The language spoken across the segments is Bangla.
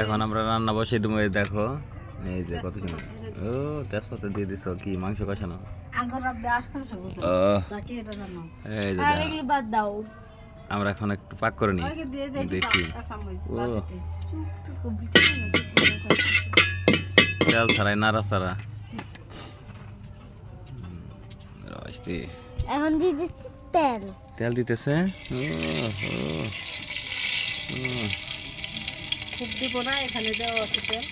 এখন আমরা রান্না বসে দেবো এই দেখো এই যে কত সুন্দর। ও তেজপাতা দিয়ে দিছো কি মাংস কষানো? আহ, এই যে আর দেখো। এগুলো বাদ দাও। আমরা এখন একটু পাক করে নিই। দেখি। ও। তেল ছাড়াই নাড়া ছাড়া। এখন দিয়ে দিচ্ছি তেল। তেল দিতেছে? ও, ও, ও, খুব দিব না এখানে দেওয়া আছে তেল।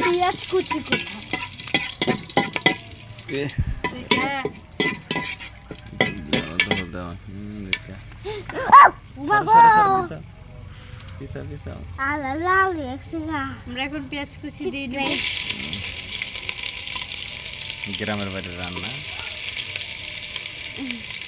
পেঁয়াজ কুচি আমরা এখন পেঁয়াজ কুচি দিয়ে গ্রামের বাড়ির রান্না।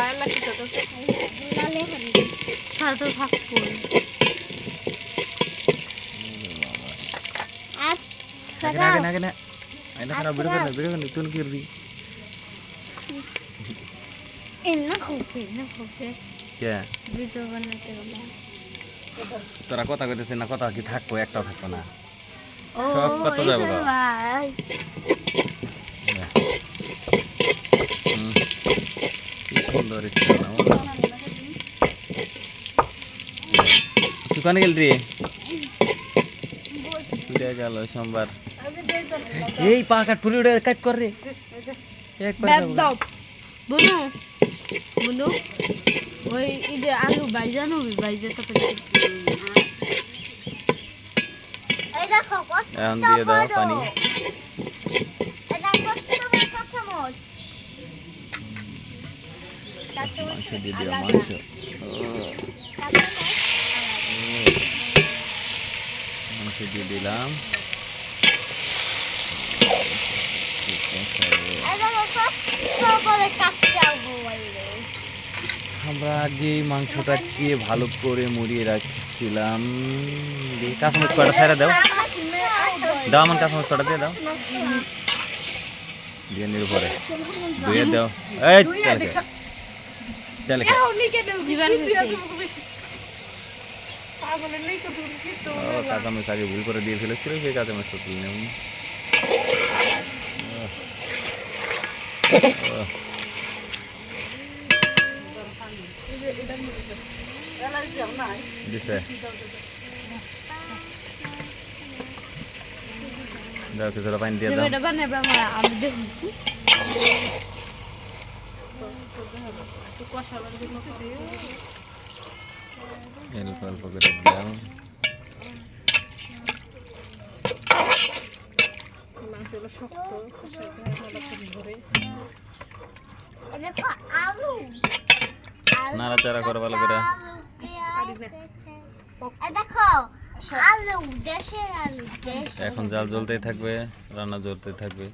না। খালা এলা কি তো লাল এখন খালা তো থাকব আগে আগে আগে না। আইনা খারাপ, বেরো না, বেরো না, তুই করবি? এন্ন খুবই না খুবই কে? ভিডিও বানাতে গেলে তোরা কথা কইতেছিস না কথা কি থাকব একটাও থাকব না সব কত যাব সুন্দর এই ছেলেটা, ও। তুই কানে গেলি রে উড়ে গেল সোমবার এই পা কাট পুরি উড়ে কাট কর রে ব্যাগ দাও বনু বনু ওই ঈদে আলু বাইজা নবি বাইজা তারপরে এই দেখো কত এখন দিয়ে দাও পানি এটা কত বড় কাঁচামরিচ মাংস দিয়ে দিও মাংস। মাংস দিয়ে দিলাম। আমরা আগে মাংসটাকে ভালো করে মুড়িয়ে রাখছিলাম। দিয়ে কাঁচামরিচ কটা ছাড়া দাও। দাও আমার কাঁচামরিচ কটা দিয়ে দাও। দিয়ে নির্ভরে ধুয়ে দাও। এই দিবার ও কাঁচামরিচ আগে ভুল করে দিয়ে ফেলেছিল সেই কাঁচামরিচটা তুলে নেব। দাও কিছুটা পানি দিয়ে দাও। অল্প অল্প করে দাও মাংসগুলো শক্ত দেখো আলু। নাড়াচাড়া করো ভালো করে। এই দেখো আলু দেশের আলু দেশ এখন জাল জ্বলতেই থাকবে রান্না জ্বলতে থাকবে।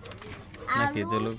নাকি জ্বলুক?